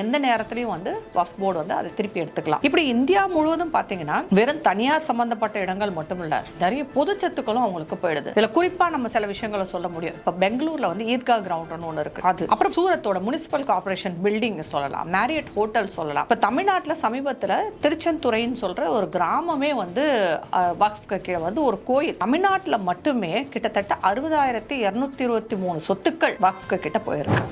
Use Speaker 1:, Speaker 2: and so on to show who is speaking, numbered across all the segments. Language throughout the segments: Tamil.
Speaker 1: எந்த நேரத்திலையும் வந்து வஃப் போர்டு வந்து அதை திருப்பி எடுத்துக்கலாம். இப்படி இந்தியா முழுவதும் பார்த்தீங்கன்னா வெறும் தனியார் சம்பந்தப்பட்ட இடங்கள் மட்டும் இல்லை நிறைய பொது சொத்துக்களும் அவங்களுக்கு போயிடுது. இதில் குறிப்பாக நம்ம சில விஷயங்களை சொல்ல முடியும். இப்போ பெங்களூரில் வந்து ஈத்கா கிரவுண்ட்னு ஒன்று இருக்கு. அது. அப்புறம் சூரத்தோட முனிசிபல் கார்பரேஷன் பில்டிங் சொல்லலாம். மேரியட் ஹோட்டல் சொல்லலாம். இப்போ தமிழ்நாட்டில் சமீபத்தில் திருச்செந்துறைன்னு சொல்கிற ஒரு கிராமமே வந்து வஃப்க்கு கீழே வந்து ஒரு கோயில். தமிழ்நாட்டில் மட்டுமே கிட்டத்தட்ட அறுபதாயிரத்தி இரநூத்தி இருபத்தி மூணு சொத்துக்கள் வஃப்க்கு கிட்ட போயிருக்கு.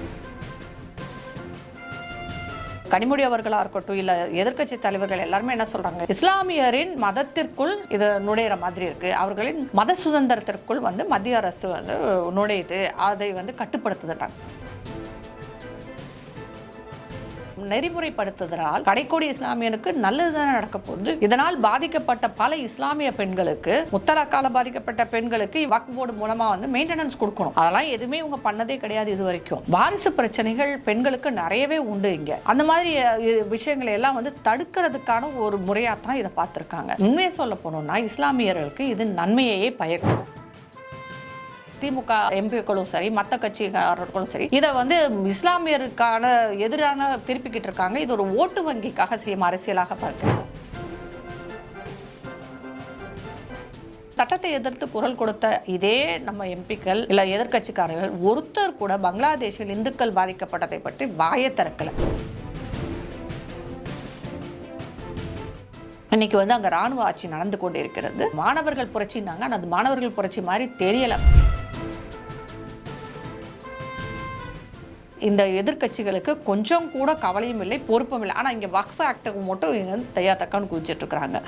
Speaker 1: கனிமொழி அவர்களாக இருக்கட்டும் இல்லை எதிர்க்கட்சி தலைவர்கள் எல்லாருமே என்ன சொல்கிறாங்க இஸ்லாமியரின் மதத்திற்குள் இது நுழையிற மாதிரி இருக்குது அவர்களின் மத சுதந்திரத்திற்குள் வந்து மத்திய அரசு வந்து நுழையுது. அதை வந்து கட்டுப்படுத்துதுட்டாங்க. நெறிமுறைப்படுத்துதலால் கடைக்கோடி இஸ்லாமியனுக்கு நல்லதுதானே நடக்க போகுது. இதனால் பாதிக்கப்பட்ட பல இஸ்லாமிய பெண்களுக்கு முத்தலாக்கால பாதிக்கப்பட்ட பெண்களுக்கு வக் போர்டு மூலமா வந்து மெயின்டெனன்ஸ் கொடுக்கணும். அதெல்லாம் எதுவுமே இவங்க பண்ணதே கிடையாது இது வரைக்கும். வாரிசு பிரச்சனைகள் பெண்களுக்கு நிறையவே உண்டு இங்க. அந்த மாதிரி விஷயங்களை எல்லாம் வந்து தடுக்கிறதுக்கான ஒரு முறையா தான் இதை பார்த்துருக்காங்க. உண்மையை சொல்ல போனோம்னா இஸ்லாமியர்களுக்கு இது நன்மையையே பயக்கும். திமுக எம்பிக்களும் சரி மற்ற கட்சிக்காரர்களும் சரி இதை வந்து இஸ்லாமியருக்கான எதிரான திருப்பிக்கிட்டு இருக்காங்க. இது ஒரு ஓட்டு வங்கிக்காக செய்யும் அரசியலாக பார்க்கிறேன் சட்டத்தை எதிர்த்து குரல் கொடுத்த இதே நம்ம எம்பிக்கள் இல்ல எதிர்கட்சிக்காரர்கள் ஒருத்தர் கூட பங்களாதேஷில் இந்துக்கள் பாதிக்கப்பட்டதை பற்றி வாயை திறக்கல. இன்னைக்கு வந்து அங்க ராணுவ ஆட்சி நடந்து கொண்டு இருக்கிறது மாணவர்கள் புரட்சினாங்க ஆனா அது மாணவர்கள் புரட்சி மாதிரி தெரியல. இந்த எதிர்க்கட்சிகளுக்கு கொஞ்சம் கூட கவலையும் இல்லை பொறுப்பும் இல்லை. ஆனால் இங்கே வக்ஃப் ஆக்டுக்கு மட்டும் இங்கே வந்து தையா தக்கான்னு குதிச்சிட்டு இருக்கிறாங்க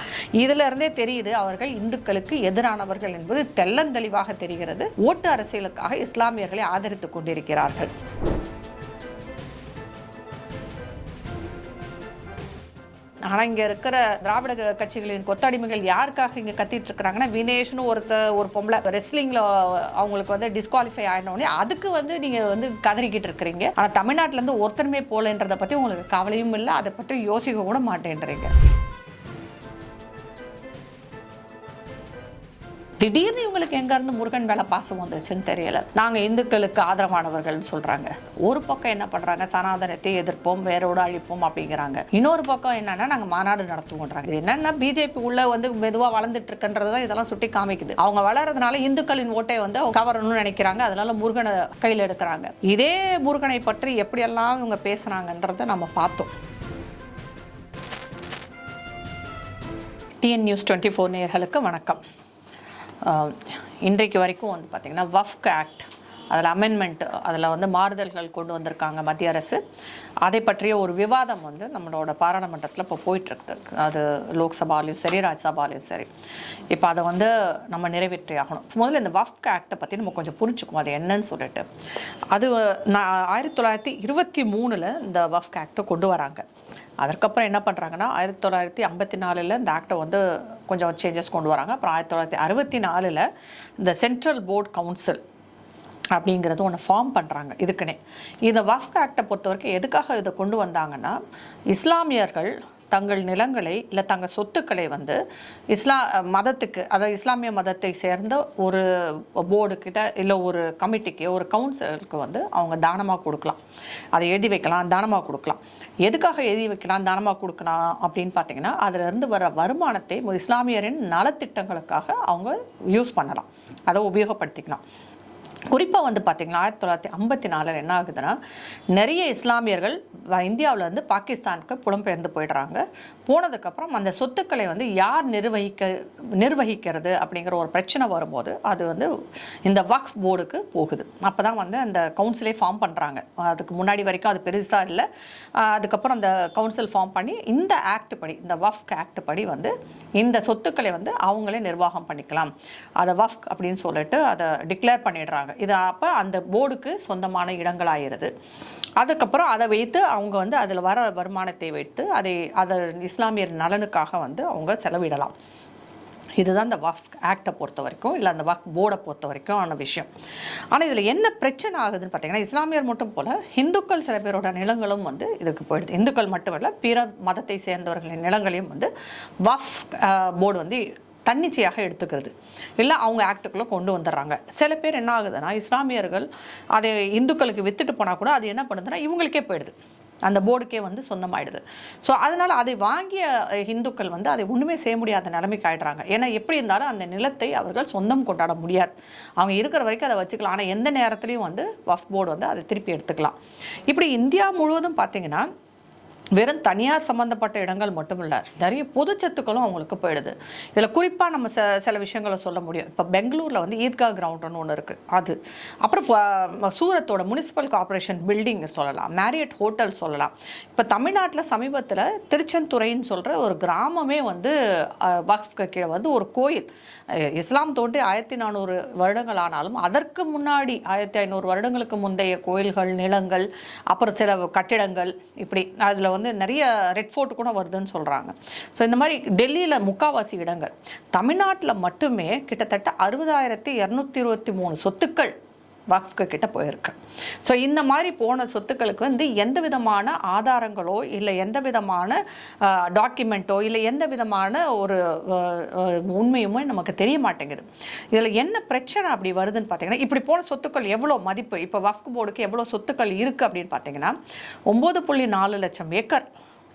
Speaker 1: இதுல இருந்தே தெரியுது அவர்கள் இந்துக்களுக்கு எதிரானவர்கள் என்பது தெள்ளந்தெளிவாக தெரிகிறது. ஓட்டு அரசியலுக்காக இஸ்லாமியர்களை ஆதரித்துக் கொண்டிருக்கிறார்கள். ஆனால் இங்கே இருக்கிற திராவிட கட்சிகளின் கொத்தடிமைகள் யாருக்காக இங்கே கத்திட்டு இருக்கிறாங்கன்னா வினேஷ்னு ஒருத்த ஒரு பொம்பளை ரெஸ்லிங்கில் அவங்களுக்கு வந்து டிஸ்குவாலிஃபை ஆகினோடனே அதுக்கு வந்து நீங்கள் வந்து கதறிக்கிட்டு இருக்கிறீங்க. ஆனால் தமிழ்நாட்டிலேருந்து ஒருத்தருமே போகலன்றதை பற்றி உங்களுக்கு கவலையும் இல்லை. அதை பற்றி யோசிக்க கூட மாட்டேன்றீங்க. திடீர்னு இவங்களுக்கு எங்கேருந்து முருகன் மேலே பாசம் வந்துச்சுன்னு தெரியல. நாங்கள் இந்துக்களுக்கு ஆதரவானவர்கள்னு சொல்கிறாங்க ஒரு பக்கம் என்ன பண்ணுறாங்க சனாதனத்தை எதிர்ப்போம் வேரோடு அழிப்போம் அப்படிங்கிறாங்க. இன்னொரு பக்கம் என்னன்னா நாங்கள் மாநாடு நடத்துவோன்றாங்க. இது என்னென்னா பிஜேபி உள்ள வந்து மெதுவாக வளர்ந்துட்டு இருக்குன்றதான் இதெல்லாம் சுட்டி காமிக்குது. அவங்க வளர்றதுனால இந்துக்களின் ஓட்டை வந்து அவங்க கவரணும்னு நினைக்கிறாங்க. அதனால முருகனை கையில் எடுக்கிறாங்க. இதே முருகனை பற்றி எப்படியெல்லாம் இவங்க பேசுனாங்கன்றதை நம்ம பார்த்தோம். டிஎன் நியூஸ் டுவெண்ட்டி ஃபோர் நேர்களுக்கு வணக்கம். இன்றைக்கு வரைக்கும் வந்து பார்த்திங்கன்னா வஃப்க் ஆக்ட் அதில் அமெண்ட்மெண்ட் அதில் வந்து மாறுதல்கள் கொண்டு வந்திருக்காங்க மத்திய அரசு. அதை பற்றிய ஒரு விவாதம் வந்து நம்மளோட பாராளுமன்றத்தில் இப்போ போயிட்டுருக்கு. அது லோக்சபாலையும் சரி ராஜ்யசபாலையும் சரி. இப்போ அதை வந்து நம்ம நிறைவேற்றி ஆகணும். முதல்ல இந்த வஃப்க் ஆக்டை பற்றி நம்ம கொஞ்சம் புரிஞ்சுக்குவோம். அது என்னன்னு சொல்லிட்டு. அது நான் ஆயிரத்தி தொள்ளாயிரத்தி இருபத்தி மூணில் இந்த வஃப்க் ஆக்டை கொண்டு வராங்க. அதற்கப்புறம் என்ன பண்ணுறாங்கன்னா ஆயிரத்தி தொள்ளாயிரத்தி ஐம்பத்தி நாலில் இந்த ஆக்டை வந்து கொஞ்சம் சேஞ்சஸ் கொண்டு வராங்க. அப்புறம் ஆயிரத்தி தொள்ளாயிரத்தி அறுபத்தி நாலில் இந்த சென்ட்ரல் போர்ட் கவுன்சில் அப்படிங்கிறது ஒன்று ஃபார்ம் பண்ணுறாங்க இதுக்குன்னே. இந்த வஃப் ஆக்டை பொறுத்த வரைக்கும் எதுக்காக இதை கொண்டு வந்தாங்கன்னா இஸ்லாமியர்கள் தங்கள் நிலங்களை இல்லை தங்கள் சொத்துக்களை வந்து இஸ்லா மதத்துக்கு அதாவது இஸ்லாமிய மதத்தை சேர்ந்த ஒரு போர்டுக்கிட்ட இல்லை ஒரு கமிட்டிக்கு ஒரு கவுன்சிலுக்கு வந்து அவங்க தானமாக கொடுக்கலாம். அதை எழுதி வைக்கலாம் தானமாக கொடுக்கலாம். எதுக்காக எழுதி வைக்கலாம் தானமாக கொடுக்கலாம் அப்படின்னு பார்த்தீங்கன்னா அதிலிருந்து வர வருமானத்தை இஸ்லாமியரின் நலத்திட்டங்களுக்காக அவங்க யூஸ் பண்ணலாம். அதை உபயோகப்படுத்திக்கலாம். குறிப்பாக வந்து பார்த்திங்கன்னா ஆயிரத்தி தொள்ளாயிரத்தி ஐம்பத்தி நாலில் என்ன ஆகுதுன்னா நிறைய இஸ்லாமியர்கள் வ- வந்து இருந்து பாகிஸ்தானுக்கு புலம்பெயர்ந்து போயிடுறாங்க. போனதுக்கப்புறம் அந்த சொத்துக்களை வந்து யார் நிர்வகிக்க நிர்வகிக்கிறது அப்படிங்கிற ஒரு பிரச்சனை வரும்போது அது வந்து இந்த வக்ஃப் போர்டுக்கு போகுது. அப்போ தான் வந்து அந்த கவுன்சிலே ஃபார்ம் பண்ணுறாங்க அதுக்கு முன்னாடி வரைக்கும் அது பெருசாக இல்லை. அதுக்கப்புறம் அந்த கவுன்சில் ஃபார்ம் பண்ணி இந்த ஆக்ட் படி இந்த வஃப்க் ஆக்ட் படி வந்து இந்த சொத்துக்களை வந்து அவங்களே நிர்வாகம் பண்ணிக்கலாம். அதை வஃப்க் அப்படின்னு சொல்லிட்டு அதை டிக்ளேர் பண்ணிடுறாங்க. இது அப்போ அந்த போர்டுக்கு சொந்தமான இடங்களாயிருது அதுக்கப்புறம் அதை வைத்து அவங்க வந்து அதில் வர வருமானத்தை வைத்து அதை அதை இஸ்லாமியர் நலனுக்காக வந்து அவங்க செலவிடலாம். இதுதான் இந்த வஃப் ஆக்டை பொறுத்த வரைக்கும் இல்லை அந்த வஃப் போர்டை பொறுத்த வரைக்கும் ஆன விஷயம். ஆனால் இதில் என்ன பிரச்சனை ஆகுதுன்னு பார்த்தீங்கன்னா இஸ்லாமியர் மட்டும் போல் இந்துக்கள் சில பேரோட நிலங்களும் வந்து இதுக்கு போயிடுது. இந்துக்கள் மட்டுமல்ல பிற மதத்தை சேர்ந்தவர்களின் நிலங்களையும் வந்து வஃப் போர்டு வந்து தன்னிச்சையாக எடுத்துக்கிறது. இல்லை அவங்க ஆக்டுக்குள்ளே கொண்டு வந்துடுறாங்க சில பேர் என்ன ஆகுதுன்னா இஸ்லாமியர்கள் அதை இந்துக்களுக்கு வித்துட்டு போனால் கூட அது என்ன பண்ணுதுன்னா இவங்களுக்கே போயிடுது. அந்த போர்டுக்கே வந்து சொந்தமாயிடுது. ஸோ அதனால் அதை வாங்கிய இந்துக்கள் வந்து அதை ஒன்றுமே செய்ய முடியாத நிலைமைக்கு ஆயிடுறாங்க. ஏன்னா எப்படி இருந்தாலும் அந்த நிலத்தை அவர்கள் சொந்தம் கொண்டாட முடியாது. அவங்க இருக்கிற வரைக்கும் அதை வச்சுக்கலாம். ஆனால் எந்த நேரத்துலையும் வந்து வஃப் போர்டு வந்து அதை திருப்பி எடுத்துக்கலாம். இப்படி இந்தியா முழுவதும் பார்த்திங்கன்னா வெறும் தனியார் சம்மந்தப்பட்ட இடங்கள் மட்டும் இல்லை நிறைய பொதுச்சத்துக்களும் அவங்களுக்கு போயிடுது. இதில் குறிப்பாக நம்ம ச சில விஷயங்களை சொல்ல முடியும். இப்போ பெங்களூரில் வந்து ஈத்கா கிரவுண்டுன்னு ஒன்று இருக்குது அது. அப்புறம் சூரத்தோட முனிசிபல் கார்ப்பரேஷன் பில்டிங் சொல்லலாம். மேரியட் ஹோட்டல் சொல்லலாம். இப்போ தமிழ்நாட்டில் சமீபத்தில் திருச்செந்துறைன்னு சொல்கிற ஒரு கிராமமே வந்து அஹ், வக்ஃப்க்கு கீழே வந்து ஒரு கோயில். இஸ்லாம் தோன்றி ஆயிரத்தி நானூறு வருடங்கள் ஆனாலும் அதற்கு முன்னாடி ஆயிரத்தி ஐநூறு வருடங்களுக்கு முந்தைய கோயில்கள் நிலங்கள் அப்புறம் சில கட்டிடங்கள் இப்படி அதில் வந்து நிறைய ரெட் ஃபோர்ட் கூட வருதுன்னு சொல்கிறாங்க ஸோ இந்த மாதிரி டெல்லியில் முக்காவாசி இடங்கள் தமிழ்நாட்டில் மட்டுமே கிட்டத்தட்ட அறுபதாயிரத்தி இரநூத்தி இருபத்தி மூணு சொத்துக்கள் வக்ஃப்க்கு கிட்ட போயிருக்கு. ஸோ இந்த மாதிரி போன சொத்துக்களுக்கு வந்து எந்த விதமான ஆதாரங்களோ இல்லை எந்த விதமான டாக்குமெண்ட்டோ இல்லை எந்த விதமான ஒரு உண்மையுமே நமக்கு தெரிய மாட்டேங்குது. இதில் என்ன பிரச்சனை அப்படி வருதுன்னு பார்த்தீங்கன்னா இப்படி போன சொத்துக்கள் எவ்வளோ மதிப்பு? இப்போ வஃப்க் போர்டுக்கு எவ்வளோ சொத்துக்கள் இருக்குது அப்படின்னு பார்த்தீங்கன்னா ஒம்பது புள்ளி நாலு லட்சம் ஏக்கர்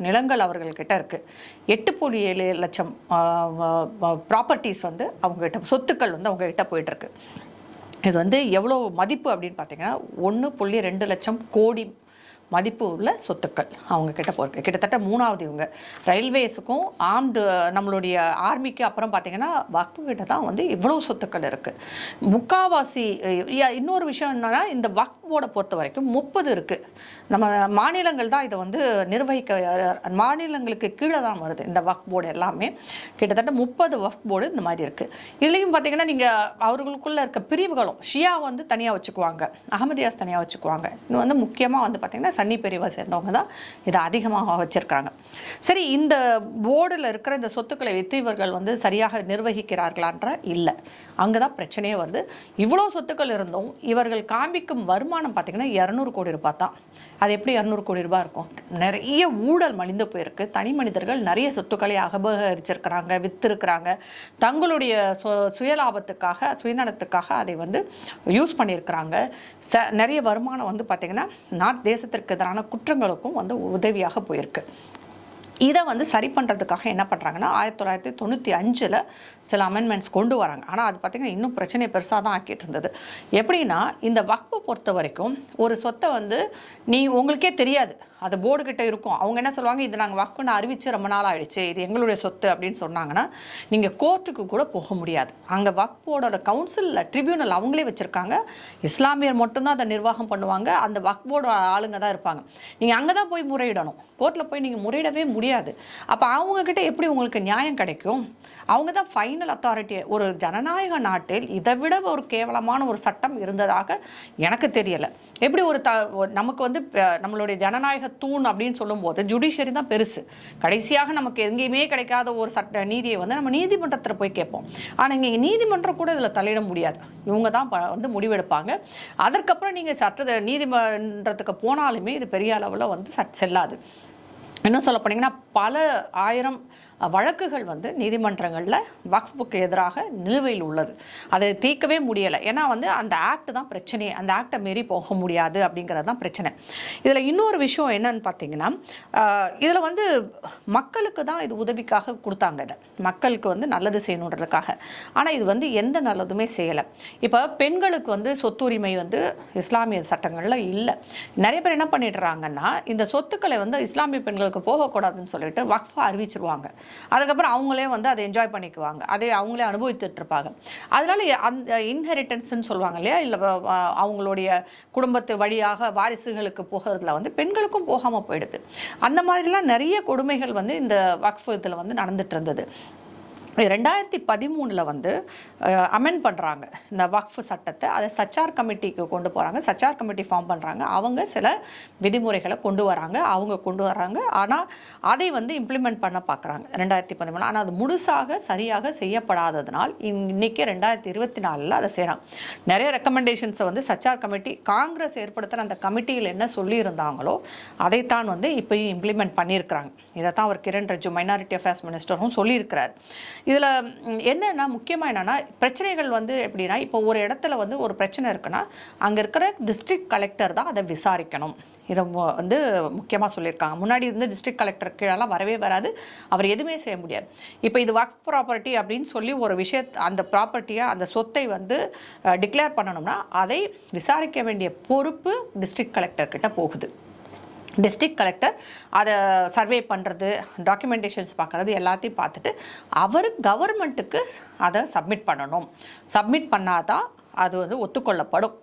Speaker 1: நிலங்கள் அவர்கள்கிட்ட இருக்குது எட்டு புள்ளி ஏழு லட்சம் ப்ராப்பர்ட்டிஸ் வந்து அவங்ககிட்ட சொத்துக்கள் வந்து அவங்ககிட்ட போயிட்டுருக்கு இது வந்து எவ்வளோ மதிப்பு அப்படின்னு பார்த்தீங்கன்னா ஒன்று புள்ளி ரெண்டு லட்சம் கோடி மதிப்பு உள்ள சொத்துக்கள் அவங்க கிட்ட போயிருக்கு கிட்டத்தட்ட மூணாவது இவங்க. ரயில்வேஸுக்கும் ஆர்ம்டு நம்மளுடைய ஆர்மிக்கு அப்புறம் பார்த்தீங்கன்னா வக்ஃபு கிட்ட தான் வந்து இவ்வளோ சொத்துக்கள் இருக்குது முக்காவாசி இன்னொரு விஷயம் என்னென்னா இந்த வக்ஃபோட போர்டை பொறுத்த வரைக்கும் முப்பது இருக்குது நம்ம மாநிலங்கள் தான் இதை வந்து நிர்வகிக்க மாநிலங்களுக்கு கீழே தான் வருது இந்த வக்ஃப் போர்டு எல்லாமே. கிட்டத்தட்ட முப்பது வக்ஃப் போர்டு இந்த மாதிரி இருக்குது இதுலேயும் பார்த்தீங்கன்னா நீங்கள் அவர்களுக்குள்ள இருக்க பிரிவுகளும் ஷியா வந்து தனியாக வச்சுக்குவாங்க. அகமதியாஸ் தனியாக வச்சுக்குவாங்க. இது வந்து முக்கியமாக வந்து பார்த்திங்கன்னா சன்னி பிரிவை சேர்ந்தவங்க தான் இதை அதிகமாக வச்சுருக்காங்க சரி இந்த போர்டில் இருக்கிற இந்த சொத்துக்களை வைத்து இவர்கள் வந்து சரியாக நிர்வகிக்கிறார்களான்ற இல்லை. அங்கே தான் பிரச்சனையே வருது. இவ்வளோ சொத்துக்கள் இருந்தும் இவர்கள் காண்பிக்கும் வருமானம் பார்த்திங்கன்னா இரநூறு கோடி ரூபாய் தான். அது எப்படி இரநூறு கோடி ரூபாய் இருக்கும்? நிறைய ஊழல் மலிந்து போயிருக்கு. தனி மனிதர்கள் நிறைய சொத்துக்களை அபகரிச்சிருக்கிறாங்க விற்றுருக்குறாங்க தங்களுடைய சு சுயலாபத்துக்காக சுயநலத்துக்காக அதை வந்து யூஸ் பண்ணியிருக்கிறாங்க. ச நிறைய வருமானம் வந்து பார்த்திங்கன்னா நாட் தேசத்திற்கு எதிரான குற்றங்களுக்கும் வந்து உதவியாக போயிருக்கு. இதை வந்து சரி பண்ணுறதுக்காக என்ன பண்ணுறாங்கன்னா ஆயிரத்தி தொள்ளாயிரத்தி தொண்ணூற்றி அஞ்சில் சில அமெண்ட்மெண்ட்ஸ் கொண்டு வராங்க. ஆனால் அது பார்த்திங்கன்னா இன்னும் பிரச்சனையை பெருசாக தான் ஆக்கிட்டு இருந்தது. எப்படின்னா இந்த வக்பை பொறுத்த வரைக்கும் ஒரு சொத்தை வந்து நீ உங்களுக்கே தெரியாது. அது போர்டு கிட்ட இருக்கும். அவங்க என்ன சொல்லுவாங்க? இது நாங்கள் வக்ஃபுன்னு அறிவிச்சு ரொம்ப நாள் ஆயிடுச்சு. இது எங்களுடைய சொத்து அப்படின்னு சொன்னாங்கன்னா நீங்கள் கோர்ட்டுக்கு கூட போக முடியாது. அங்கே வக்ஃப் போர்டோட கவுன்சிலில் ட்ரிபியூனல் அவங்களே வச்சுருக்காங்க. இஸ்லாமியர் மட்டும்தான் அதை நிர்வாகம் பண்ணுவாங்க. அந்த வக்ஃப் போர்டு ஆளுங்க தான் இருப்பாங்க. நீங்கள் அங்கே தான் போய் முறையிடணும். கோர்ட்டில் போய் நீங்கள் முறையிடவே முடியாது. அப்போ அவங்கக்கிட்ட எப்படி உங்களுக்கு நியாயம் கிடைக்கும்? அவங்க தான் ஃபைனல் அத்தாரிட்டி ஒரு ஜனநாயக நாட்டில் இதை விட ஒரு கேவலமான ஒரு சட்டம் இருந்ததாக எனக்கு தெரியலை. எப்படி ஒரு த நமக்கு வந்து நம்மளுடைய ஜனநாயக தூண் அப்படின்னு சொல்லும்போது ஜுடிஷியரி தான் பெருசு. கடைசியாக நமக்கு எங்கேயுமே கிடைக்காத ஒரு சட்ட நீதியை வந்து நம்ம நீதிமன்றத்தில் போய் கேட்போம். ஆனால் இங்கே நீதிமன்றம் கூட இதில் தலையிட முடியாது. இவங்க தான் ப- வந்து முடிவெடுப்பாங்க. அதற்கப்புறம் நீங்கள் சட்ட நீதிமன்றத்துக்கு போனாலுமே இது பெரிய அளவில் வந்து சட் செல்லாது. இன்னும் சொல்ல போனீங்கன்னா பல ஆயிரம் வழக்குகள் வந்து நீதிமன்றங்களில் வக்ஃபுக்கு எதிராக நிலுவையில் உள்ளது. அதை தீர்க்கவே முடியலை. ஏன்னா வந்து அந்த ஆக்ட் தான் பிரச்சனையே. அந்த ஆக்டை மீறி போக முடியாது அப்படிங்கிறது தான் பிரச்சனை. இதில் இன்னொரு விஷயம் என்னன்னு பார்த்தீங்கன்னா இதில் வந்து மக்களுக்கு தான் இது உதவிக்காக கொடுத்தாங்க இதை. மக்களுக்கு வந்து நல்லது செய்யணுன்றதுக்காக. ஆனால் இது வந்து எந்த நல்லதுமே செய்யலை. இப்போ பெண்களுக்கு வந்து சொத்துரிமை வந்து இஸ்லாமிய சட்டங்களில் இல்லை. நிறைய பேர் என்ன பண்ணிடுறாங்கன்னா இந்த சொத்துக்களை வந்து இஸ்லாமிய பெண்களுக்கு போகக்கூடாதுன்னு சொல்லிட்டு வக்ஃபா அறிவிச்சிருவாங்க. அதுக்கப்புறம் அவங்களே வந்து அதை என்ஜாய் பண்ணிக்குவாங்க. அதை அவங்களே அனுபவித்துட்டு இருப்பாங்க. அதனால அந்த இன்ஹெரிட்டன்ஸ்னு சொல்லுவாங்க இல்லையா? இல்லை அவங்களுடைய குடும்பத்து வழியாக வாரிசுகளுக்கு போகிறதுல வந்து பெண்களுக்கும் போகாமல் போயிடுது. அந்த மாதிரிலாம் நிறைய கொடுமைகள் வந்து இந்த வக்ஃப் இதில் வந்து நடந்துட்டு இருந்தது. ரெண்டாயிரத்தி பதிமூணில் வந்து அமெண்ட் பண்ணுறாங்க இந்த வக்ஃப் சட்டத்தை. அதை சச்சார் கமிட்டிக்கு கொண்டு போகிறாங்க சச்சார் கமிட்டி ஃபார்ம் பண்ணுறாங்க அவங்க சில விதிமுறைகளை கொண்டு வராங்க. அவங்க கொண்டு வராங்க. ஆனால் அதை வந்து இம்ப்ளிமெண்ட் பண்ண பார்க்குறாங்க ரெண்டாயிரத்தி பதிமூணு. ஆனால் அது முழுசாக சரியாக செய்யப்படாததுனால் இன்னைக்கு ரெண்டாயிரத்தி இருபத்தி நாலில் அதை செய்கிறாங்க நிறைய ரெக்கமெண்டேஷன்ஸை வந்து சச்சார் கமிட்டி காங்கிரஸ் ஏற்படுத்துகிற அந்த கமிட்டியில் என்ன சொல்லியிருந்தாங்களோ அதைத்தான் வந்து இப்போயும் இம்ப்ளிமெண்ட் பண்ணியிருக்கிறாங்க. இதை தான் அவர் கிரண் ரிஜு மைனாரிட்டி அஃபேர்ஸ் மினிஸ்டரும் சொல்லியிருக்கிறார். இதில் என்னென்னா முக்கியமாக என்னென்னா பிரச்சனைகள் வந்து எப்படின்னா இப்போ ஒரு இடத்துல வந்து ஒரு பிரச்சனை இருக்குன்னா அங்கே இருக்கிற டிஸ்ட்ரிக்ட் கலெக்டர் தான் அதை விசாரிக்கணும். இதை வந்து முக்கியமாக சொல்லியிருக்காங்க. முன்னாடி இருந்து டிஸ்ட்ரிக்ட் கலெக்டர் கீழெல்லாம் வரவே வராது. அவர் எதுவுமே செய்ய முடியாது. இப்போ இது ஒர்க் ப்ராப்பர்ட்டி அப்படின்னு சொல்லி ஒரு விஷய அந்த ப்ராப்பர்ட்டியை அந்த சொத்தை வந்து டிக்ளேர் பண்ணணும்னா அதை விசாரிக்க வேண்டிய பொறுப்பு டிஸ்ட்ரிக்ட் கலெக்டர்கிட்ட போகுது. டிஸ்ட்ரிக்ட் கலெக்டர் அதை சர்வே பண்ணுறது டாக்குமெண்டேஷன்ஸ் பார்க்குறது எல்லாத்தையும் பார்த்துட்டு அவர் கவர்மெண்ட்டுக்கு அதை சப்மிட் பண்ணணும். சப்மிட் பண்ணாதான் அது வந்து ஒத்துக்கொள்ளப்படும்.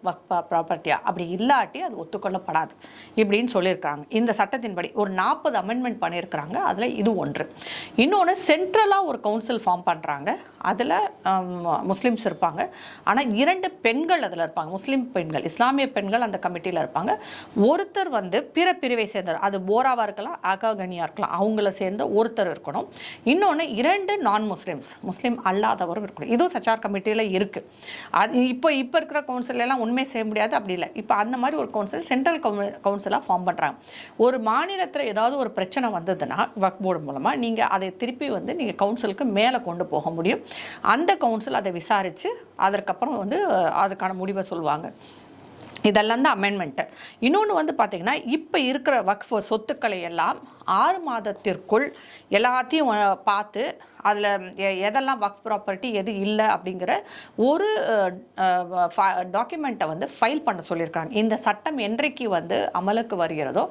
Speaker 1: ப்ராப்பர்ட்டியாக அப்படி இல்லாட்டி அது ஒத்துக்கொள்ளப்படாது. இப்படின்னு சொல்லியிருக்காங்க இந்த சட்டத்தின்படி ஒரு நாற்பது அமெண்ட்மெண்ட் பண்ணியிருக்கிறாங்க. அதில் இது ஒன்று. இன்னொன்று சென்ட்ரலாக ஒரு கவுன்சில் ஃபார்ம் பண்ணுறாங்க அதில் முஸ்லீம்ஸ் இருப்பாங்க. ஆனால் இரண்டு பெண்கள் அதில் இருப்பாங்க. முஸ்லீம் பெண்கள் இஸ்லாமிய பெண்கள் அந்த கமிட்டியில் இருப்பாங்க. ஒருத்தர் வந்து பிற பிரிவை சேர்ந்தவர். அது போராவாக இருக்கலாம் அகாகனியாக இருக்கலாம். அவங்கள சேர்ந்த ஒருத்தர் இருக்கணும். இன்னொன்று இரண்டு நான் முஸ்லீம்ஸ் முஸ்லீம் அல்லாதவரும் இருக்கணும். இதுவும் சச்சார் கமிட்டியில் இருக்குது அது இப்போ இப்போ இருக்கிற கவுன்சில் எல்லாம் உண்மை செய்ய முடியாது அப்படி இல்லை. இப்போ அந்த மாதிரி ஒரு கவுன்சில் சென்ட்ரல் கவுன்சிலாக ஃபார்ம் பண்ணுறாங்க ஒரு மாநிலத்தில் ஏதாவது ஒரு பிரச்சனை வந்ததுன்னா வக் போர்டு மூலமாக நீங்கள் அதை திருப்பி வந்து நீங்கள் கவுன்சிலுக்கு மேலே கொண்டு போக முடியும். அந்த கவுன்சில் அதை விசாரித்து அதற்கப்புறம் வந்து அதுக்கான முடிவை சொல்லுவாங்க. இதெல்லாம் தான் அமெண்ட்மெண்ட்டு இன்னொன்று வந்து பார்த்திங்கன்னா இப்போ இருக்கிற வக்ஃப் சொத்துக்களை எல்லாம் ஆறு மாதத்திற்குள் எல்லாத்தையும் பார்த்து அதில் எதெல்லாம் ஒர்க் ப்ராப்பர்ட்டி எது இல்லை அப்படிங்கிற ஒரு டாக்குமெண்ட்டை வந்து ஃபைல் பண்ண சொல்லியிருக்காங்க இந்த சட்டம் என்றைக்கு வந்து அமலுக்கு வருகிறதோ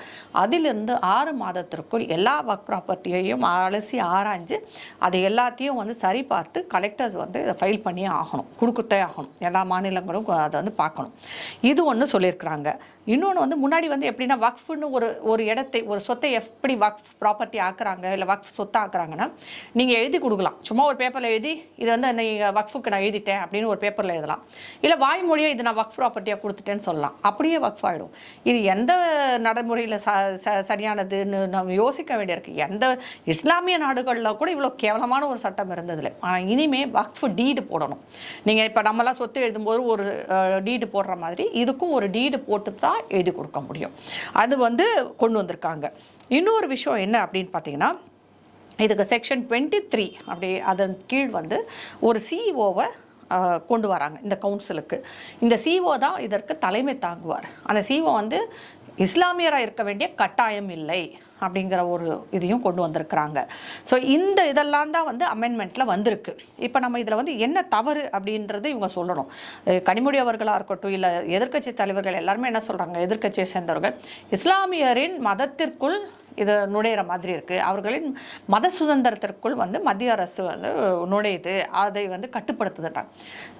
Speaker 1: அதிலிருந்து ஆறு மாதத்திற்குள் எல்லா ஒர்க் ப்ராப்பர்ட்டியையும் அலசி ஆராய்ஞ்சு அதை எல்லாத்தையும் வந்து சரி பார்த்து கலெக்டர்ஸ் வந்து இதை ஃபைல் பண்ணியே ஆகணும். கொடுக்கத்தே ஆகணும். எல்லா மாநிலங்களும் அதை வந்து பார்க்கணும். இது ஒன்று சொல்லியிருக்கிறாங்க. இன்னொன்று வந்து முன்னாடி வந்து எப்படின்னா வக்ஃப்னு ஒரு ஒரு இடத்தை ஒரு சொத்தை எப்படி வக்ஃப் ப்ராப்பர்ட்டி ஆக்குறாங்க இல்லை வக்ஃப் சொத்தை ஆக்குறாங்கன்னா நீங்கள் எழுதி கொடுக்கலாம். சும்மா ஒரு பேப்பரில் எழுதி இது வந்து நீங்கள் வக்ஃபுக்கு நான் எழுதிட்டேன் அப்படின்னு ஒரு பேப்பரில் எழுதலாம். இல்லை வாய்மொழியை இது நான் வக்ஃப் ப்ராப்பர்ட்டியாக கொடுத்துட்டேன்னு சொல்லலாம். அப்படியே வக்ஃப் ஆகிடும் இது எந்த நடைமுறையில் ச ச- சரியானதுன்னு நம்ம யோசிக்க வேண்டியிருக்கு. எந்த இஸ்லாமிய நாடுகளில் கூட இவ்வளோ கேவலமான ஒரு சட்டம் இருந்ததில்ல. ஆனால் இனிமேல் வக்ஃப் டீடு போடணும். நீங்கள் இப்போ நம்மளாம் சொத்து எழுதும்போது ஒரு டீடு போடுற மாதிரி இதுக்கும் ஒரு டீடு போட்டு தான் எழுதி கொடுக்க முடியும். அது வந்து கொண்டு வந்திருக்காங்க. இன்னொரு விஷயம் என்ன அப்படின்னு பார்த்தீங்கன்னா இதுக்கு செக்ஷன் டுவெண்ட்டி த்ரீ அப்படி அதன் கீழ் வந்து ஒரு சிஇஓவை கொண்டு வராங்க இந்த கவுன்சிலுக்கு இந்த சிஇஓ தான் இதற்கு தலைமை தாங்குவார். அந்த சிஇஓ வந்து இஸ்லாமியராக இருக்க வேண்டிய கட்டாயம் இல்லை அப்படிங்கிற ஒரு இதையும் கொண்டு வந்திருக்கிறாங்க. ஸோ இந்த இதெல்லாம் தான் வந்து அமெண்ட்மெண்ட்டில் வந்திருக்கு. இப்போ நம்ம இதில் வந்து என்ன தவறு அப்படின்றது இவங்க சொல்லணும். கனிமொழி அவர்களாக இருக்கட்டும் இல்லை எதிர்க்கட்சி தலைவர்கள் எல்லாருமே என்ன சொல்கிறாங்க எதிர்க்கட்சியை சேர்ந்தவர்கள். இஸ்லாமியரின் மதத்திற்குள் இது நுழையிற மாதிரி இருக்குது அவர்களின் மத சுதந்திரத்திற்குள் வந்து மத்திய அரசு வந்து நுழையுது. அதை வந்து கட்டுப்படுத்துதுட்டாங்க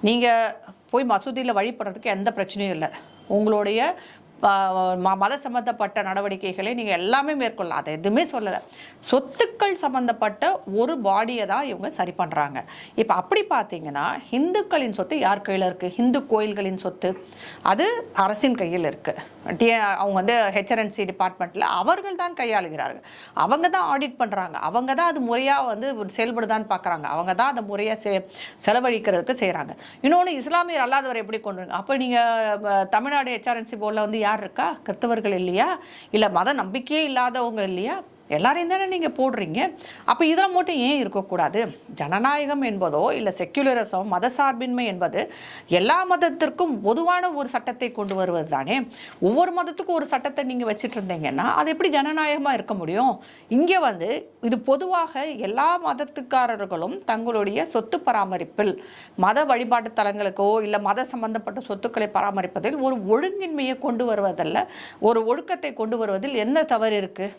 Speaker 1: நீங்கள் போய் மசூதியில் வழிபடுறதுக்கு எந்த பிரச்சனையும் இல்லை. உங்களுடைய மத சம்பந்தப்பட்ட நடவடிக்கைகளை நீங்கள் எல்லாமே மேற்கொள்ளலாம். அதை எதுவுமே சொல்லலை. சொத்துக்கள் சம்பந்தப்பட்ட ஒரு பாடியை தான் இவங்க சரி பண்ணுறாங்க இப்போ அப்படி பார்த்தீங்கன்னா இந்துக்களின் சொத்து யார் கையில் இருக்குது ஹிந்து கோயில்களின் சொத்து. அது அரசின் கையில் இருக்குது டி அவங்க வந்து ஹெச்ஆர்என்சி டிபார்ட்மெண்ட்டில் அவர்கள் தான் கையாளுகிறார்கள். அவங்க தான் ஆடிட் பண்ணுறாங்க அவங்க தான் அது முறையாக வந்து செயல்படுதான்னு பார்க்குறாங்க அவங்க தான் அதை முறையாக செ செலவழிக்கிறதுக்கு செய்கிறாங்க இன்னொன்று இஸ்லாமியர் அல்லாதவர் எப்படி கொண்டு அப்போ நீங்கள் தமிழ்நாடு ஹெச்ஆர்என்சி போர்டில் வந்து யார் இருக்கா? கிறிஸ்தவர்கள் இல்லையா? இல்லை மத நம்பிக்கையே இல்லாதவங்க இல்லையா? எல்லாரையும் தானே நீங்கள் போடுறீங்க? அப்போ இதில் மட்டும் ஏன் இருக்கக்கூடாது? ஜனநாயகம் என்பதோ இல்லை செக்யுலரிசம் மதசார்பின்மை என்பது எல்லா மதத்திற்கும் பொதுவான ஒரு சட்டத்தை கொண்டு வருவது தானே? ஒவ்வொரு மதத்துக்கும் ஒரு சட்டத்தை நீங்கள் வச்சுட்டு இருந்தீங்கன்னா அது எப்படி ஜனநாயகமாக இருக்க முடியும்? இங்கே வந்து இது பொதுவாக எல்லா மதத்துக்காரர்களும் தங்களுடைய சொத்து பராமரிப்பில் மத வழிபாட்டு தலங்களுக்கோ இல்லை மத சம்பந்தப்பட்ட சொத்துக்களை பராமரிப்பதில் ஒரு ஒழுங்கின்மையை கொண்டு வருவதல்ல ஒரு ஒழுக்கத்தை கொண்டு வருவதில் என்ன தவறு இருக்குது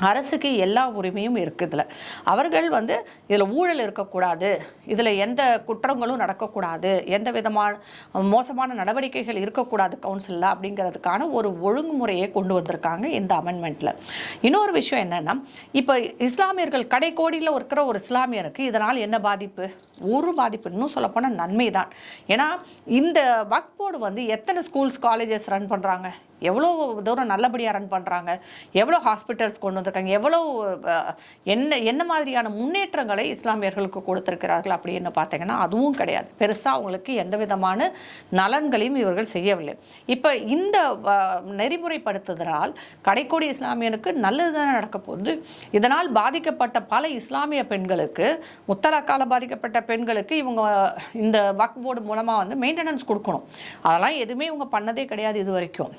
Speaker 1: அரசுக்கு எல்லா உரிமையும் இருக்குது இதில் அவர்கள் வந்து இதில் ஊழல் இருக்கக்கூடாது இதில் எந்த குற்றங்களும் நடக்கக்கூடாது எந்த விதமான மோசமான நடவடிக்கைகள் இருக்கக்கூடாது கவுன்சிலில் அப்படிங்கிறதுக்கான ஒரு ஒழுங்குமுறையை கொண்டு வந்திருக்காங்க இந்த அமெண்ட்மெண்ட்டில் இன்னொரு விஷயம் என்னென்னா இப்போ இஸ்லாமியர்கள் கடைக்கோடியில் இருக்கிற ஒரு இஸ்லாமியருக்கு இதனால் என்ன பாதிப்பு? ஒரு பாதிப்பு இன்னும் சொல்லப்போனால் நன்மை தான் ஏன்னா இந்த வக்போர்டு வந்து எத்தனை ஸ்கூல்ஸ் காலேஜஸ் ரன் பண்ணுறாங்க எவ்வளோ தூரம் நல்லபடியாக ரன் பண்ணுறாங்க எவ்வளோ ஹாஸ்பிட்டல்ஸ் கொண்டு வந்திருக்காங்க? எவ்வளோ என்ன என்ன மாதிரியான முன்னேற்றங்களை இஸ்லாமியர்களுக்கு கொடுத்துருக்கிறார்கள் அப்படின்னு பார்த்தீங்கன்னா அதுவும் கிடையாது. பெருசாக அவங்களுக்கு எந்த விதமான நலன்களையும் இவர்கள் செய்யவில்லை. இப்போ இந்த நெறிமுறைப்படுத்துதலால் கடைக்கோடி இஸ்லாமியனுக்கு நல்லது தானே நடக்க போகுது. இதனால் பாதிக்கப்பட்ட பல இஸ்லாமிய பெண்களுக்கு முத்தலாக்கால பாதிக்கப்பட்ட பெண்களுக்கு இவங்க இந்த வக் போர்டு மூலமாக வந்து மெயின்டெனன்ஸ் கொடுக்கணும். அதெல்லாம் எதுவுமே இவங்க பண்ணதே கிடையாது இது வரைக்கும்.